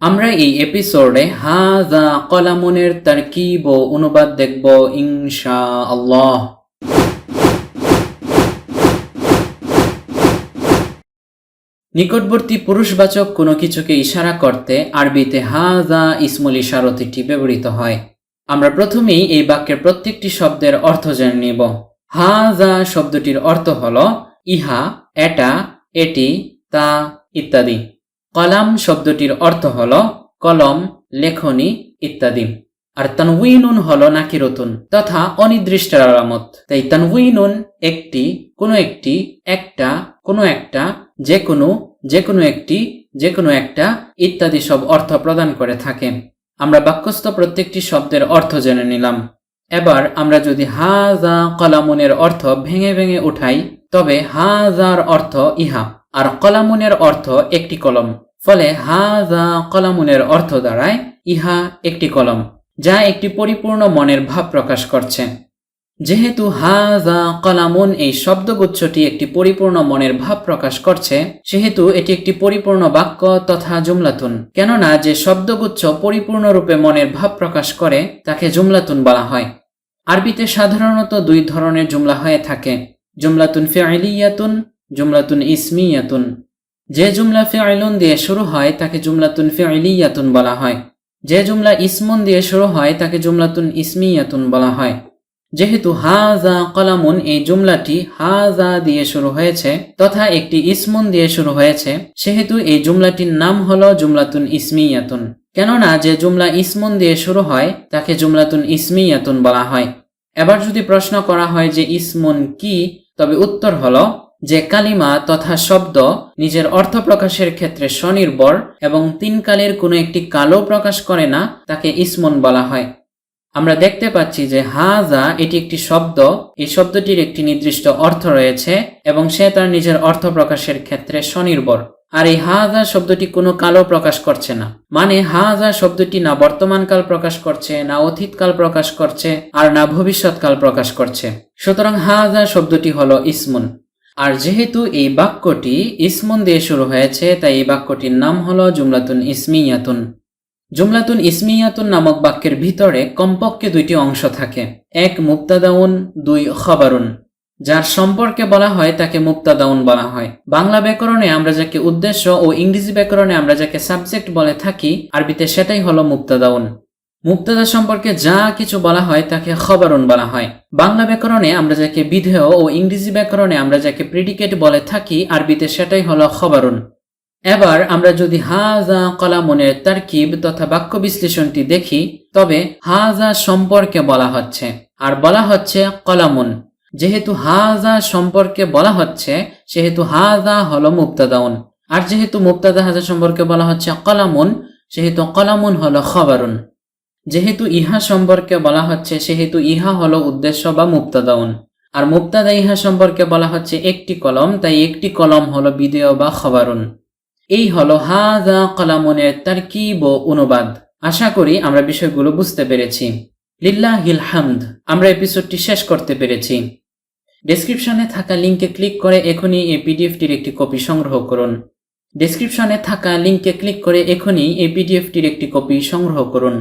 আমরা এই এপিসোডে হাজা কলামুনের তারকিব ও অনুবাদ দেখব ইনশা আল্লাহ নিকটবর্তী পুরুষবাচক কোনো কিছুকে ইশারা করতে আরবিতে হাজা ইসমুল ইশারতিটি ব্যবহৃত হয়। আমরা প্রথমেই এই বাক্যের প্রত্যেকটি শব্দের অর্থ জেনে নেব। হাজা শব্দটির অর্থ হল ইহা, এটা, এটি, তা, ইত্যাদি। কলাম শব্দটির অর্থ হল কলম, লেখনী ইত্যাদি। আর তানউইনুন হল নাকিরতুন তথা অনির্দিষ্টের আলামত। তাই তানউইনুন একটি, কোনো একটি, একটা, কোনো একটা যে কোনো যে কোনো একটি যে কোনো একটা ইত্যাদি সব অর্থ প্রদান করে থাকে। আমরা বাক্যস্থ প্রত্যেকটি শব্দের অর্থ জেনে নিলাম। এবার আমরা যদি হা হাজা কলামুনের অর্থ ভেঙে ভেঙে উঠাই, তবে হা হাজার অর্থ ইহা। আর কলামুনের অর্থ একটি কলম। ফলে হাজা কলামুনের অর্থ দাঁড়ায় ইহা একটি কলম, যা একটি পরিপূর্ণ মনের ভাব প্রকাশ করছে। যেহেতু হাজা কলামুন এই শব্দগুচ্ছটি একটি পরিপূর্ণ মনের ভাব প্রকাশ করছে, সেহেতু এটি একটি পরিপূর্ণ বাক্য তথা জুমলাতুন। কেননা যে শব্দগুচ্ছ পরিপূর্ণরূপে মনের ভাব প্রকাশ করে, তাকে জুমলাতুন বলা হয়। আরবিতে সাধারণত দুই ধরনের জুমলা হয়ে থাকে, জুমলাতুন ফিআলিয়াতুন, জুমলাতুন ইসমিয়াতুন। যে জুমলা ফিআইলুন দিয়ে শুরু হয়, তাকে জুমলাতুন ফিআলিয়াতুন বলা হয়। যে জুমলা ইসমুন দিয়ে শুরু হয়, তাকে জুমলাতুন ইসমিয়াতুন বলা হয়। যেহেতু হাজা কলামুন, এই জুমলাটি হাজা দিয়ে শুরু হয়েছে, তথা একটি ইসমুন দিয়ে শুরু হয়েছে, সেহেতু এই জুমলাটির নাম হল জুমলাতুন ইসমিয়াতুন। কেননা, যে জুমলা ইসমুন দিয়ে শুরু হয়, তাকে জুমলাতুন ইসমিয়াতুন বলা হয়। এবার যদি প্রশ্ন করা হয় যে ইসমুন কি, তবে উত্তর হল যে কালিমা তথা শব্দ নিজের অর্থ প্রকাশের ক্ষেত্রে স্বনির্ভর এবং তিন কালের কোনো একটি কালো প্রকাশ করে না, তাকে ইসমুন বলা হয়। আমরা দেখতে পাচ্ছি যে হাজা এটি একটি শব্দ, এই শব্দটির একটি নির্দিষ্ট অর্থ রয়েছে এবং সে তার নিজের অর্থ প্রকাশের ক্ষেত্রে স্বনির্ভর। আর এই হাজা শব্দটি কোনো কালো প্রকাশ করছে না। মানে হাজা শব্দটি না বর্তমানকাল প্রকাশ করছে, না অতীতকাল প্রকাশ করছে, আর না ভবিষ্যৎকাল প্রকাশ করছে। সুতরাং হাজা শব্দটি হলো ইসমুন। আর যেহেতু এই বাক্যটি ইসমুন দিয়ে শুরু হয়েছে, তাই এই বাক্যটির নাম হলো জুমলাতুন ইসমিয়াতুন। জুমলাতুন ইসমিয়াতুন নামক বাক্যের ভিতরে কমপক্ষে দুইটি অংশ থাকে। এক মুক্তাদাউন দুই, খবরুন। যার সম্পর্কে বলা হয়, তাকে মুক্তাদাউন বলা হয়। বাংলা ব্যাকরণে আমরা যাকে উদ্দেশ্য ও ইংরেজি ব্যাকরণে আমরা যাকে সাবজেক্ট বলে থাকি, আরবিতে সেটাই হলো মুক্তাদাউন মুক্তাদা সম্পর্কে যা কিছু বলা হয় তাকে খবরুন বলা হয়। বাংলা ব্যাকরণে আমরা যাকে বিধেয় ও ইংরেজি ব্যাকরণে আমরা যাকে প্রিডিকেট বলে থাকি, আরবিতে সেটাই হলো খবরুন এবার আমরা যদি হাজা কলামনের তারকিব তথা বাক্য বিশ্লেষণটি দেখি, তবে হাজা সম্পর্কে বলা হচ্ছে, আর বলা হচ্ছে কলামুন। যেহেতু হাজা সম্পর্কে বলা হচ্ছে, সেহেতু হাজা হলো মুক্তাদাউন। আর যেহেতু মুক্তাদা হাজা সম্পর্কে বলা হচ্ছে কলামুন, সেহেতু কলামুন হলো খবরুন যেহেতু ইহা সম্পর্কে বলা হচ্ছে, সেহেতু ইহা হলো উদ্দেশ্য বা মুক্তাদাউন। আর মুক্তাদা ইহা সম্পর্কে বলা হচ্ছে একটি কলম, তাই একটি কলম হলো বিদেয় বা খবরুন। এই হলো হাজা কলামনের তারকিব ও অনুবাদ। আশা করি আমরা বিষয়গুলো বুঝতে পেরেছি। লিল্লাহিল হামদ, আমরা এপিসোডটি শেষ করতে পেরেছি। ডেসক্রিপশনে থাকা লিঙ্কে ক্লিক করে এখনই এই পিডিএফটির একটি কপি সংগ্রহ করুন। ডেসক্রিপশনে থাকা লিঙ্কে ক্লিক করে এখনই এই পিডিএফটির একটি কপি সংগ্রহ করুন।